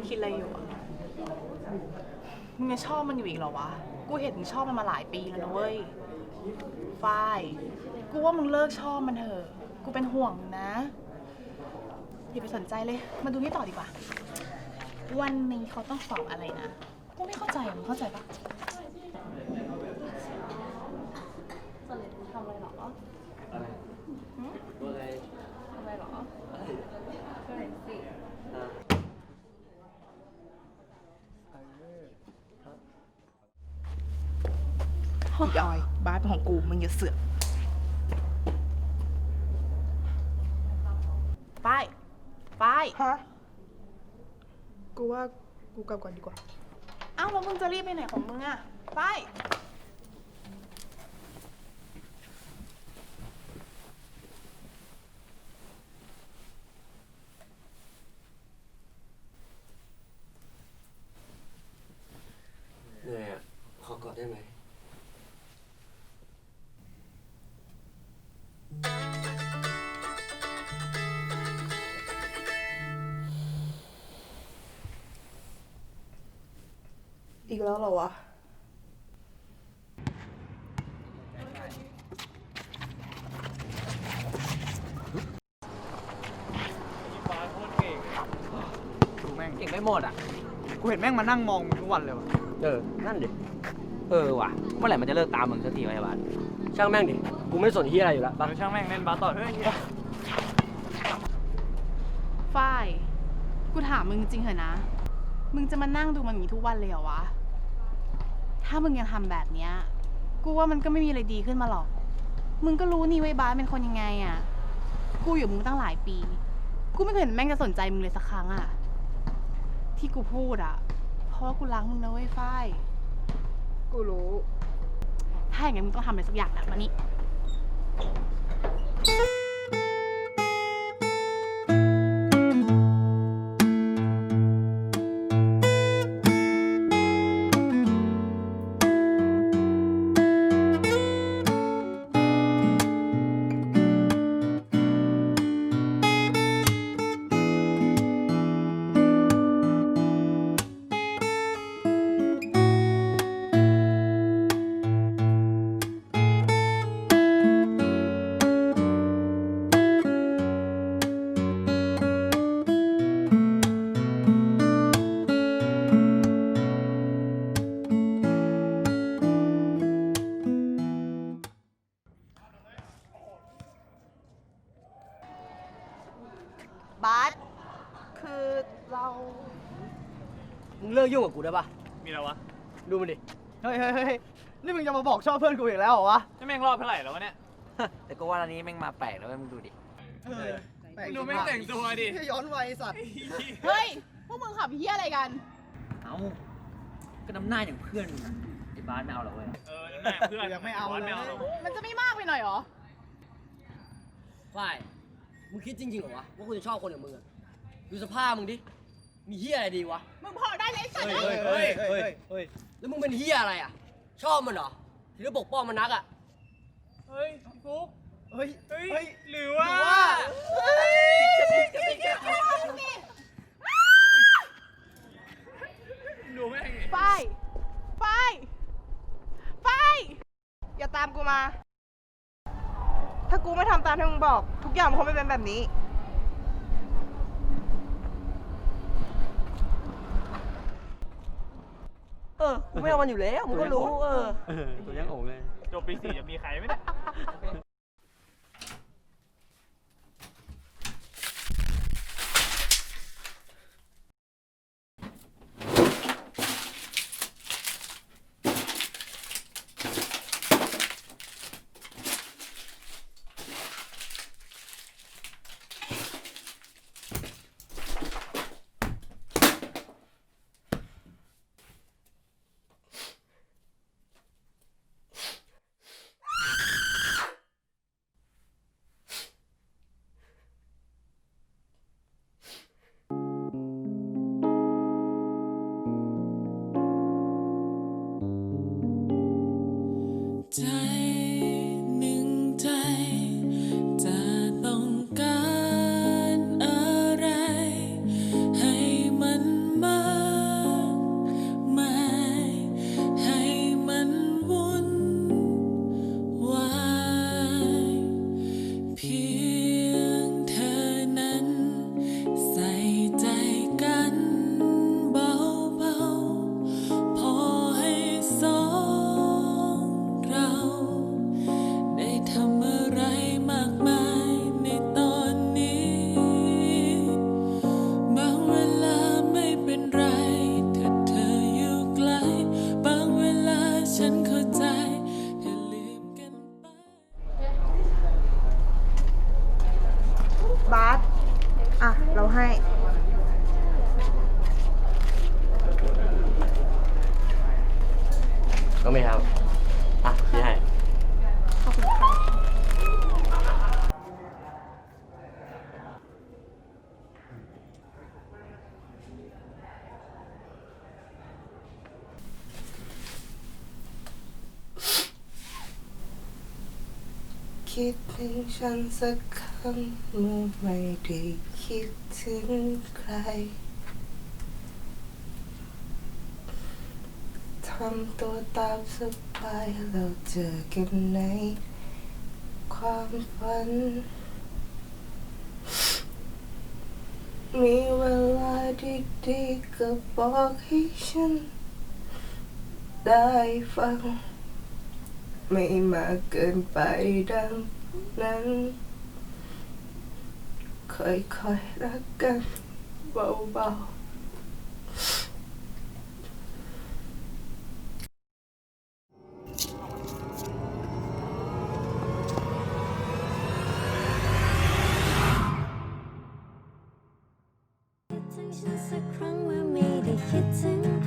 งคิดอะไรอยู่อะมึงยังชอบมันอยู่อีกเหรอวะ กูเห็นมึงชอบมันมาหลายปีแล้วนะเว้ย ฝ้าย กูว่ามึงเลิกชอบมันเถอะ กูเป็นห่วงนะ อย่าไปสนใจเลย มาดูนี่ต่อดีกว่า วันนี้เขาต้องสอบอะไรนะ กูไม่เข้าใจอะมึงเข้าใจปะสเลดทำอะไรหรอ อะไร หืม ตัวอะไร ทำอะไรหรอ อะไร ช่วยหน่อยสิ อะ พี่ออยบ้านเป็นของกูมึงอย่าเสือกป้ายป้ายฮะกูว่ากูกลับก่อนดีกว่าเอ้าแล้วมึงจะรีบไปไหนของมึงอะป้ายเหนื่อยอะขอกอดได้ไหม อีกแล้วเหรอวะดูแม่งเก่งไม่หมดอะ กูเห็นแม่งมานั่งมองมึงทุกวันเลยวะเออ นั่นดิ เออว่ะ เมื่อไหร่มันจะเลิกตามมึงสักทีวะไอ้บ้านช่างแม่งดิ กูไม่สนที่อะไรอยู่แล้วเอปะอช่างแม่งเล่นบาสต่อเฮ้ยเหี้ยฝ้าย กูถามมึงจริงเหรอะนะ มึงจะมานั่งดูมันอย่างนี้ทุกวันเลยเหรอวะ ถ้ามึงยังทำแบบเนี้ย กูว่ามันก็ไม่มีอะไรดีขึ้นมาหรอก มึงก็รู้นี่ไว้ยบ้าสเป็นคนยังไงอะกูอยู่กับมึงตั้งหลายปี กูไม่เคยเห็นแม่งจะสนใจมึงเลยสักครั้งอะที่กูพูดอะเพราะว่ากูรักมึงนะเว้ยฝ้าย กูรู้ ถ้าอย่างนั้นมึงต้องทำอะไรสักอย่างแหละมานี่ มึงเลิกยุ่งกับกูได้ปะมีอะไรวะดูมันดิ เฮ้ยเฮ้ยเฮ้ยนี่มึงจะมาบอกชอบเพื่อนกูอีกแล้วเหรอวะนี่แม่งรอบเท่าไหร่แล้ววะเนี่ย แต่ก็ว่าร้านนี้แม่งมาแปลกแล้วเว้ยมึงดูดิ ดูแม่งแต่งตัวดิแค่ย้อนวัยสัตว์ เฮ้ย พวกมึงขับเฮียอะไรกัน เอ้าก็น้ำหน้าอย่างเพื่อนมึงอะไอ้บ้านไม่เอาหรอกเว้ย เออแม่เพื่อนยังไม่เอาบสเลยหรอกมันจะไม่มากไปหน่อยเหรอฝ้ายมึงคิดจริงๆเหรอวะว่ากูจะชอบคนอย่างมึงอะดูสภาพมึงดิ มีเฮียอะไรดีวะ มึงพอได้เลยสัตว์เฮ้ยเฮ้ยเฮ้ยเฮ้ยแล้วมึงเป็นเฮียอะไรอะ ชอบมันเหรอที่จะปกป้องมันนักอะ เฮ้ยฟุ๊กเฮ้ยเฮ้ยเฮ้ยหรือว่าดูแม่งดิฝ้ายฝ้ายฝ้ายอย่าตามกูมา ถ้ากูไม่ทำตามที่มึงบอก ทุกอย่างมันคงไม่เป็นแบบนี้ เออกูไม่เอามันอยู่แล้วมึงก็รู้ เออ ตัวยังโง่เลย จบปีสี่จะมีใครไหมเนี่ย อะ เราให้ ก็ไม่ครับ อะพี่ให้ขอบคุณค่ะคิดถึงฉันสักค รั้งเมื่อไม่ได้คิดถึงใครทำตัวตามสบายเราเจอกันใน ความฝัน มีเวลาดีๆก็บอกให้ฉัน ได้ฟัง ไม่มากเกินไปดังนั้น ค่อยๆรักกันเบาๆคิดถึงสักครั้งเมื่อไม่ได้คิดถึง